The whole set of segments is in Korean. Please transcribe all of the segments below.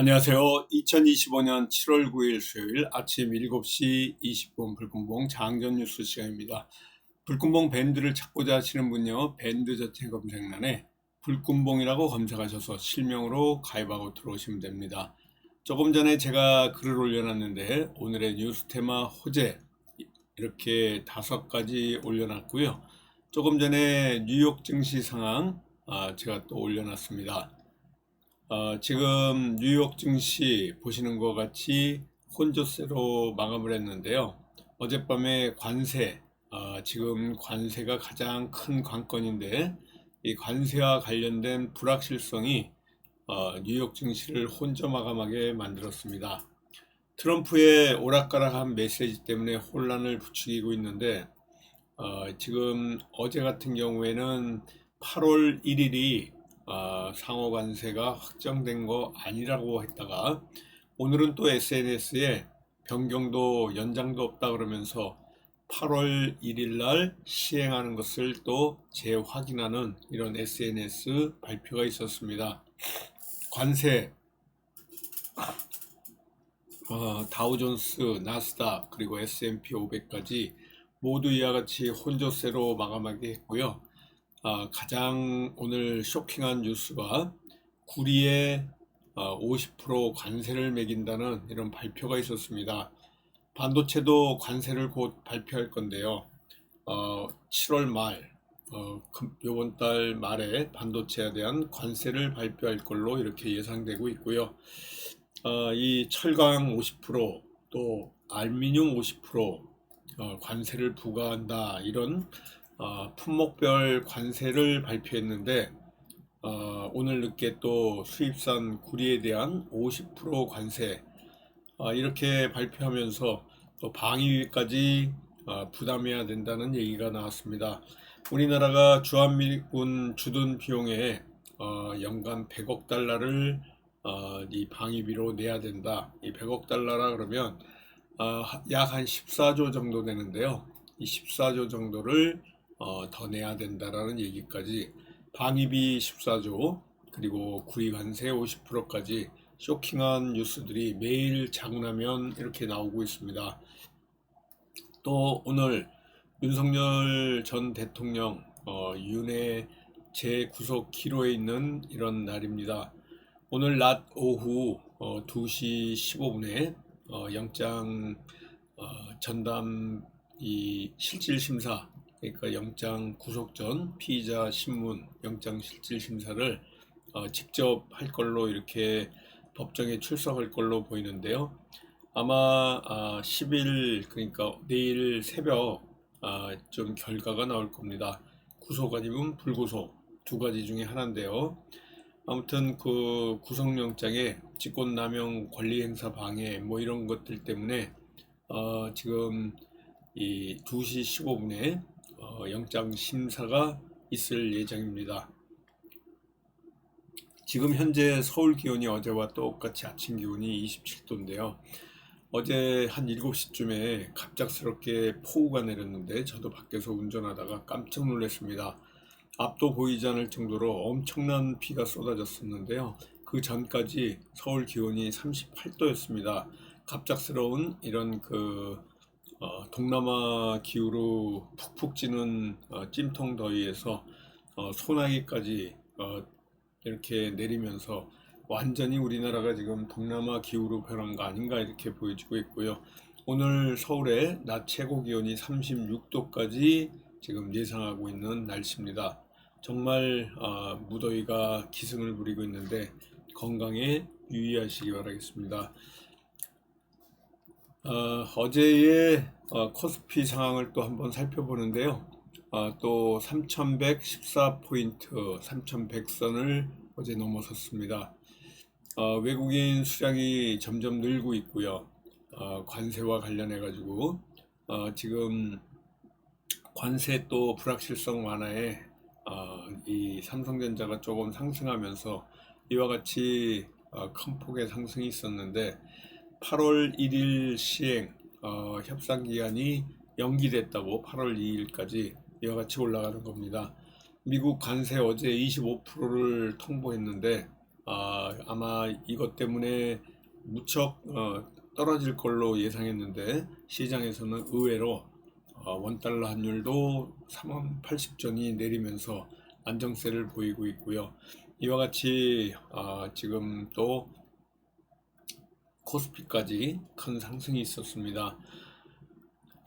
안녕하세요. 2025년 7월 9일 수요일 아침 7시 20분 불금봉 장전 뉴스 시간입니다. 불금봉 밴드를 찾고자 하시는 분요. 밴드 자체 검색란에 불금봉이라고 검색하셔서 실명으로 가입하고 들어오시면 됩니다. 조금 전에 제가 글을 올려놨는데 오늘의 뉴스 테마 호재 이렇게 다섯 가지 올려놨고요. 조금 전에 뉴욕 증시 상황 아, 제가 또 올려놨습니다. 어, 지금 뉴욕 증시 보시는 것 같이 혼조세로 마감을 했는데요. 어젯밤에 관세, 어, 지금 관세가 가장 큰 관건인데 이 관세와 관련된 불확실성이 어, 뉴욕 증시를 혼조 마감하게 만들었습니다. 트럼프의 오락가락한 메시지 때문에 혼란을 부추기고 있는데 어, 지금 어제 같은 경우에는 8월 1일이 어, 상호 관세가 확정된 거 아니라고 했다가 오늘은 또 SNS에 변경도 연장도 없다 그러면서 8월 1일 날 시행하는 것을 또 재확인하는 이런 SNS 발표가 있었습니다. 관세 어, 다우존스, 나스닥 그리고 S&P 500까지 모두 이와 같이 혼조세로 마감하게 했고요. 어, 가장 오늘 쇼킹한 뉴스가 구리에 어, 50% 관세를 매긴다는 이런 발표가 있었습니다. 반도체도 관세를 곧 발표할 건데요. 어, 7월 말, 어, 이번 달 말에 반도체에 대한 관세를 발표할 걸로 이렇게 예상되고 있고요. 어, 이 철강 50%또 알미늄 50% 어, 관세를 부과한다 이런 어, 품목별 관세를 발표했는데 어, 오늘 늦게 또 수입산 구리에 대한 50% 관세 어, 이렇게 발표하면서 또 방위비까지 어, 부담해야 된다는 얘기가 나왔습니다. 우리나라가 주한미군 주둔 비용에 어, 연간 100억 달러를 어, 이 방위비로 내야 된다. 이 100억 달러라 그러면 어, 약한 14조 정도 되는데요. 이 14조 정도를 어, 더 내야 된다라는 얘기까지 방위비 14조 그리고 구리관세 50%까지 쇼킹한 뉴스들이 매일 자고 나면 이렇게 나오고 있습니다. 또 오늘 윤석열 전 대통령 어, 윤회 재구속 기로에 있는 이런 날입니다. 오늘 낮 오후 어, 2시 15분에 어, 영장 어, 전담 이 실질 심사 그러니까 영장 구속 전 피의자 신문 영장 실질 심사를 어, 직접 할 걸로 이렇게 법정에 출석할 걸로 보이는데요. 아마 아, 10일 그러니까 내일 새벽 아, 좀 결과가 나올 겁니다. 구속 아니면 불구속 두 가지 중에 하나인데요. 아무튼 그 구속영장에 직권남용 권리행사 방해 뭐 이런 것들 때문에 어, 지금 이 2시 15분에 어, 영장 심사가 있을 예정입니다. 지금 현재 서울 기온이 어제와 똑같이 아침 기온이 27도인데요. 어제 한 7시쯤에 갑작스럽게 폭우가 내렸는데 저도 밖에서 운전하다가 깜짝 놀랐습니다. 앞도 보이지 않을 정도로 엄청난 비가 쏟아졌었는데요. 그 전까지 서울 기온이 38도였습니다. 갑작스러운 이런 그 어, 동남아 기후로 푹푹 찌는 어, 찜통 더위에서 어, 소나기까지 어, 이렇게 내리면서 완전히 우리나라가 지금 동남아 기후로 변한 거 아닌가 이렇게 보여지고 있고요. 오늘 서울의 낮 최고 기온이 36도까지 지금 예상하고 있는 날씨입니다. 정말 어, 무더위가 기승을 부리고 있는데 건강에 유의하시기 바라겠습니다. 어, 제의 어, 코스피 상황을 또 한번 살펴보는데요. 어, 또 3114포인트, 3100선을 어제 넘어섰습니다. 어, 외국인 수량이 점점 늘고 있고요. 어, 관세와 관련해 가지고 어, 지금 관세 또 불확실성 완화에 어, 이 삼성전자가 조금 상승하면서 이와 같이 어, 큰 폭의 상승이 있었는데 8월 1일 시행 어, 협상 기한이 연기됐다고 8월 2일까지 이와 같이 올라가는 겁니다. 미국 관세 어제 25%를 통보했는데 아, 아마 이것 때문에 무척 어, 떨어질 걸로 예상했는데 시장에서는 의외로 어, 원달러 환율도 3원 80전이 내리면서 안정세를 보이고 있고요. 이와 같이 아, 지금 또 코스피까지 큰 상승이 있었습니다.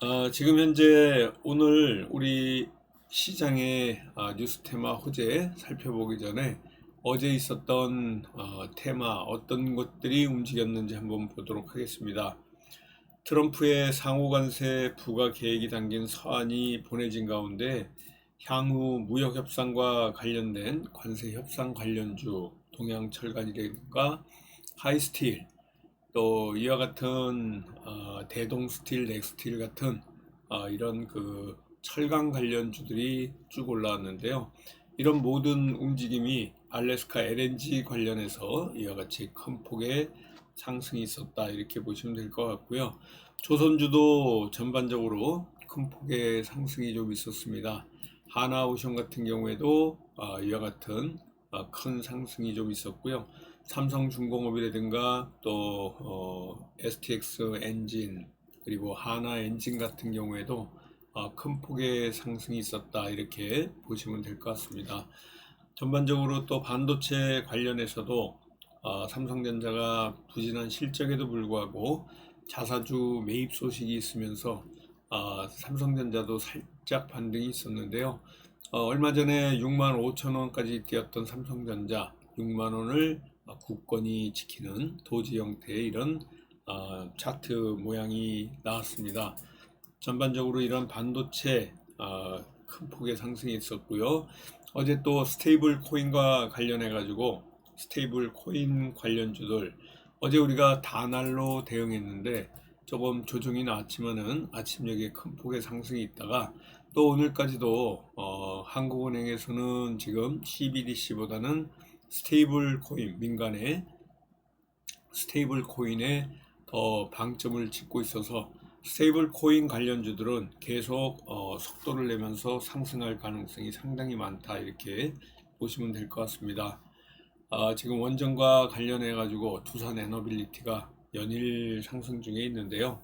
아, 지금 현재 오늘 우리 시장의 아, 뉴스 테마 호재 살펴보기 전에 어제 있었던 어, 테마 어떤 것들이 움직였는지 한번 보도록 하겠습니다. 트럼프의 상호관세 부과 계획이 담긴 서한이 보내진 가운데 향후 무역 협상과 관련된 관세 협상 관련주 동양철강이라든가 하이스틸 또 이와 같은 어, 대동스틸, 넥스틸 같은 어, 이런 그 철강 관련주들이 쭉 올라왔는데요. 이런 모든 움직임이 알래스카 LNG 관련해서 이와 같이 큰 폭의 상승이 있었다 이렇게 보시면 될 것 같고요. 조선주도 전반적으로 큰 폭의 상승이 좀 있었습니다. 하나오션 같은 경우에도 아, 이와 같은 아, 큰 상승이 좀 있었고요. 삼성중공업이라든가 또 어, STX 엔진 그리고 하나 엔진 같은 경우에도 아, 큰 폭의 상승이 있었다 이렇게 보시면 될 것 같습니다. 전반적으로 또 반도체 관련해서도 아, 삼성전자가 부진한 실적에도 불구하고 자사주 매입 소식이 있으면서 아, 삼성전자도 살짝 반등이 있었는데요. 어, 얼마 전에 6만 5천 원까지 뛰었던 삼성전자 6만 원을 굳건히 지키는 도지 형태의 이런 어, 차트 모양이 나왔습니다. 전반적으로 이런 반도체 어, 큰 폭의 상승이 있었고요. 어제 또 스테이블 코인과 관련해 가지고 스테이블 코인 관련주들 어제 우리가 다날로 대응했는데 조금 조정이 나왔지만은 아침녘에 큰 폭의 상승이 있다가 또 오늘까지도 어, 한국은행에서는 지금 CBDC보다는 스테이블 코인 민간의 스테이블 코인에 더 방점을 짓고 있어서 스테이블 코인 관련주들은 계속 어, 속도를 내면서 상승할 가능성이 상당히 많다 이렇게 보시면 될 것 같습니다. 아, 지금 원전과 관련해 가지고 두산 에너빌리티가 연일 상승 중에 있는데요.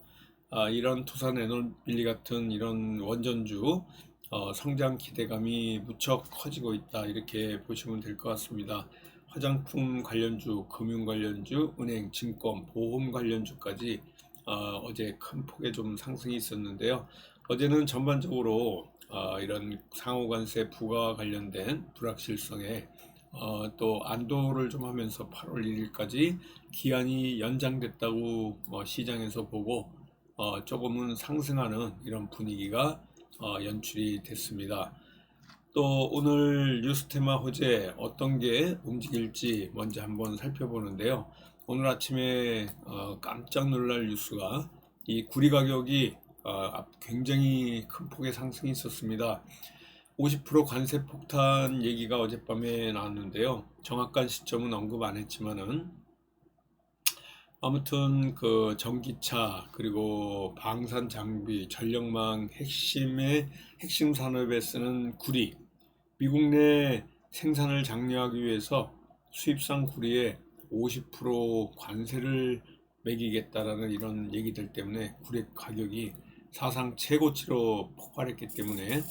아, 이런 두산 에너빌리 같은 이런 원전주 어, 성장 기대감이 무척 커지고 있다 이렇게 보시면 될 것 같습니다. 화장품 관련주, 금융 관련주, 은행, 증권, 보험 관련주까지 어, 제큰 폭의 좀 상승이 있었는데요. 어제는 전반적으로 어, 이런 상호관세 부과 관련된 불확실성에 어, 또 안도를 좀 하면서 8월 1일까지 기한이 연장됐다고 어, 시장에서 보고 어, 조금은 상승하는 이런 분위기가 어, 연출이 됐습니다. 또 오늘 뉴스테마 호재 어떤 게 움직일지 먼저 한번 살펴보는데요. 오늘 아침에 어, 깜짝 놀랄 뉴스가 이 구리 가격이 어, 굉장히 큰 폭의 상승이 있었습니다. 50% 관세 폭탄 얘기가 어젯밤에 나왔는데요. 정확한 시점은 언급 안 했지만은 아무튼 그 전기차 그리고 방산 장비, 전력망 핵심의 핵심 산업에 쓰는 구리 미국 내 생산을 장려하기 위해서 수입산 구리에 50% 관세를 매기겠다라는 이런 얘기들 때문에 구리 가격이 사상 최고치로 폭발했기 때문에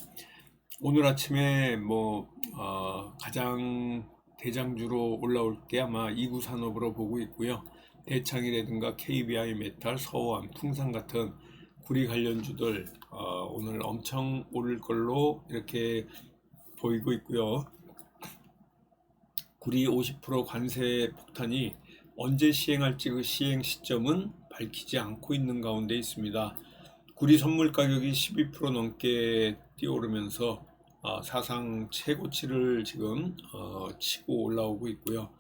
오늘 아침에 뭐 어, 가장 대장주로 올라올 게 아마 이구 산업으로 보고 있고요. 대창이라든가 KBI 메탈, 서원, 풍산 같은 구리 관련주들 어, 오늘 엄청 오를 걸로 이렇게 보이고 있고요. 구리 50% 관세 폭탄이 언제 시행할지 그 시행 시점은 밝히지 않고 있는 가운데 있습니다. 구리 선물 가격이 12% 넘게 뛰어오르면서 어, 사상 최고치를 지금 어, 치고 올라오고 있고요.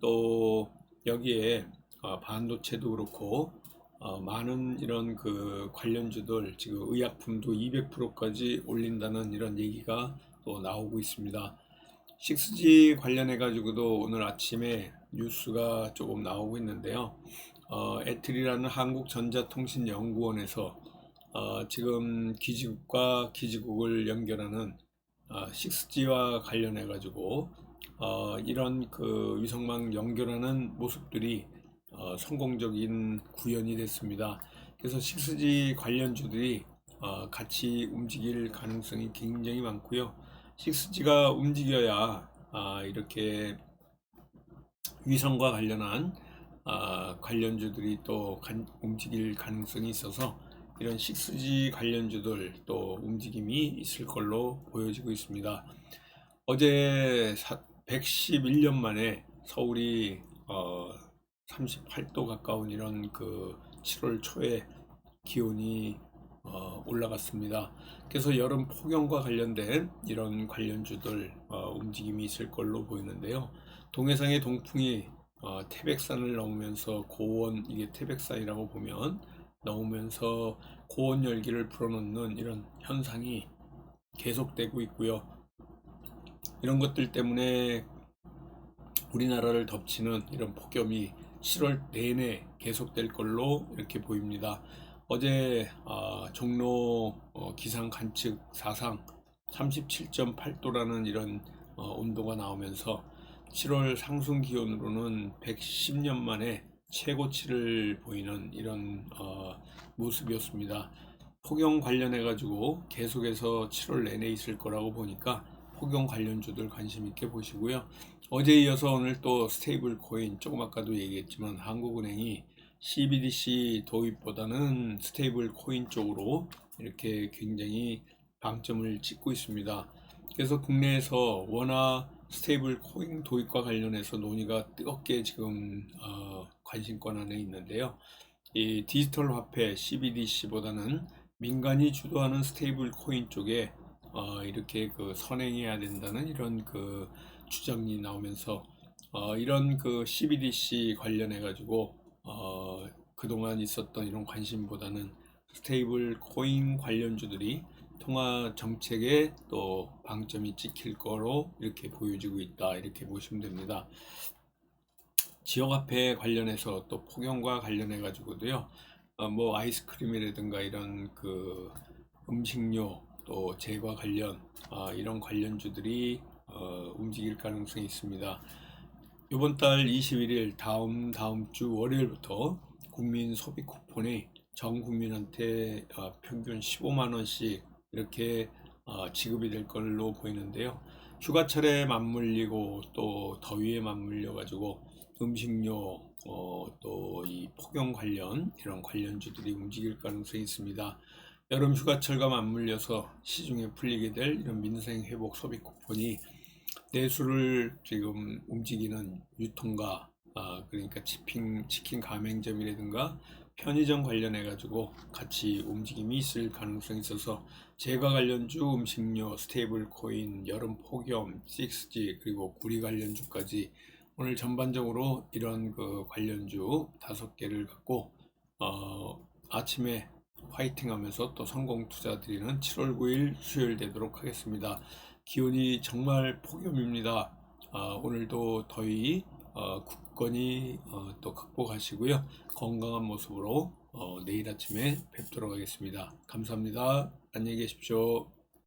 또 여기에 어, 반도체도 그렇고 어, 많은 이런 그 관련주들 지금 의약품도 200%까지 올린다는 이런 얘기가 또 나오고 있습니다. 6G 관련해 가지고도 오늘 아침에 뉴스가 조금 나오고 있는데요. 어, 에트리라는 한국전자통신연구원에서 어, 지금 기지국과 기지국을 연결하는 어, 6G와 관련해 가지고 어, 이런 그 위성망 연결하는 모습들이 어, 성공적인 구현이 됐습니다. 그래서 6G 관련주들이 어, 같이 움직일 가능성이 굉장히 많고요. 6G가 움직여야 아, 이렇게 위성과 관련한 아, 관련주들이 또 간- 움직일 가능성이 있어서 이런 6G 관련주들 또 움직임이 있을 걸로 보여지고 있습니다. 어제 111년 만에 서울이 어, 38도 가까운 이런 그 7월 초에 기온이 어, 올라갔습니다. 그래서 여름 폭염과 관련된 이런 관련주들 어, 움직임이 있을 걸로 보이는데요. 동해상의 동풍이 어, 태백산을 넘으면서 고원 이게 태백산이라고 보면 넘으면서 고원 열기를 불어넣는 이런 현상이 계속되고 있고요. 이런 것들 때문에 우리나라를 덮치는 이런 폭염이 7월 내내 계속될 걸로 이렇게 보입니다. 어제 아, 종로 어, 기상 관측 사상 37.8도라는 이런 어, 온도가 나오면서 7월 상승 기온으로는 110년 만에 최고치를 보이는 이런 어, 모습이었습니다. 폭염 관련해 가지고 계속해서 7월 내내 있을 거라고 보니까 폭염 관련주들 관심 있게 보시고요. 어제 이어서 오늘 또 스테이블 코인 조금 아까도 얘기했지만 한국은행이 CBDC 도입보다는 스테이블 코인 쪽으로 이렇게 굉장히 방점을 찍고 있습니다. 그래서 국내에서 원화 스테이블 코인 도입과 관련해서 논의가 뜨겁게 지금 어, 관심권 안에 있는데요. 이 디지털 화폐 CBDC보다는 민간이 주도하는 스테이블 코인 쪽에 어, 이렇게 그 선행해야 된다는 이런 그 주장이 나오면서 어, 이런 그 CBDC 관련해 가지고 어, 그동안 있었던 이런 관심보다는 스테이블 코인 관련주들이 통화 정책에 또 방점이 찍힐 거로 이렇게 보여지고 있다 이렇게 보시면 됩니다. 지역화폐 관련해서 또 폭염과 관련해 가지고도요. 어, 뭐 아이스크림이라든가 이런 그 음식료 또 제과 관련 아, 이런 관련주들이 어, 움직일 가능성이 있습니다. 이번 달 21일 다음 다음 주 월요일부터 국민 소비 쿠폰이 전 국민한테 어, 평균 15만 원씩 이렇게 어, 지급이 될 걸로 보이는데요. 휴가철에 맞물리고 또 더위에 맞물려 가지고 음식료 어, 또 이 폭염 관련 이런 관련주들이 움직일 가능성이 있습니다. 여름 휴가철과 맞물려서 시중에 풀리게 될 이런 민생 회복 소비 쿠폰이 내수를 지금 움직이는 유통가 아, 그러니까 치킨, 치킨 가맹점이라든가 편의점 관련해 가지고 같이 움직임이 있을 가능성이 있어서 제과 관련주 음식료 스테이블 코인 여름 폭염 6G 그리고 구리 관련주까지 오늘 전반적으로 이런 그 관련주 다섯 개를 갖고 어, 아침에 화이팅 하면서 또 성공 투자 드리는 7월 9일 수요일 되도록 하겠습니다. 기온이 정말 폭염입니다. 아, 오늘도 더위 어, 굳건히 어, 또 극복하시고요. 건강한 모습으로 어, 내일 아침에 뵙도록 하겠습니다. 감사합니다. 안녕히 계십시오.